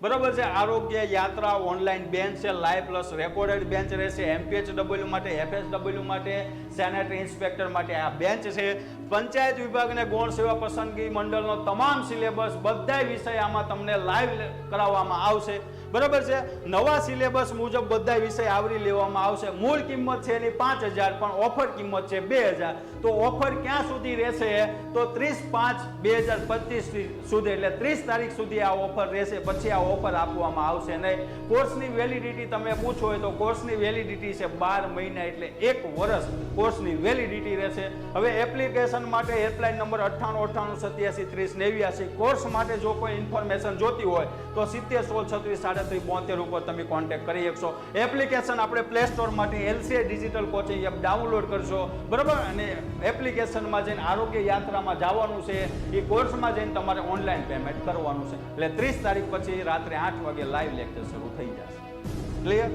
બરોબર છે, આરોગ્ય યાત્રા ઓનલાઈન બેન્ચ છે લાઈવ પ્લસ રેકોર્ડેડ બેન્ચ રહેશે એમપીએચડબલ્યુ માટે એફએસડબલ્યુ માટે સેનેટરી ઇન્સ્પેક્ટર માટે આ બેન્ચ છે. પંચાયત વિભાગને ગૌણ સેવા પસંદગી મંડળનો તમામ સિલેબસ બધા વિષય આમાં તમને લાઈવ કરાવવામાં આવશે. બરાબર છે? નવા સિલેબસ મુજબ બધા વિષય આવરી લેવામાં આવશે. મૂળ કિંમત છે એની પાંચ હજાર, પણ ઓફર કિંમત છે બે હજાર. તો ઓફર ક્યાં સુધી રહેશે? તો ત્રીસ પાંચ બે હજાર પચીસ સુધી, એટલે ત્રીસ તારીખ સુધી આ ઓફર રહેશે. પછી આ ઓફર આપવામાં આવશે નહીં. કોર્સની વેલિડિટી તમે પૂછો હોય તો કોર્સની વેલિડિટી છે બાર મહિના એટલે એક વર્ષ. કોર્સની વેલિડિટી રહેશે. હવે એપ્લિકેશન માટે હેલ્પલાઇન નંબર અઠ્ઠાણું અઠ્ઠાણું, સત્યાસી, ત્રીસ, નેવ્યાસી. કોર્સ માટે જો કોઈ ઇન્ફોર્મેશન જોતી હોય, તો સિત્તેર, સોળ, છત્રીસ, સાડત્રીસ, બોતેર ઉપર તમે કોન્ટેક્ટ કરી શકશો. એપ્લિકેશન આપણે play સ્ટોરમાંથી LCI digital coaching app download કરશો. બરાબર? અને એપ્લિકેશનમાં જઈને આરોગ્ય યાત્રામાં જવાનું છે. એ કોર્સમાં જઈને તમારે ઓનલાઈન પેમેન્ટ કરવાનું છે. એટલે ત્રીસ તારીખ પછી રાત્રે આઠ વાગે લાઈવ લેક્ચર શરૂ થઈ જશે. ક્લિયર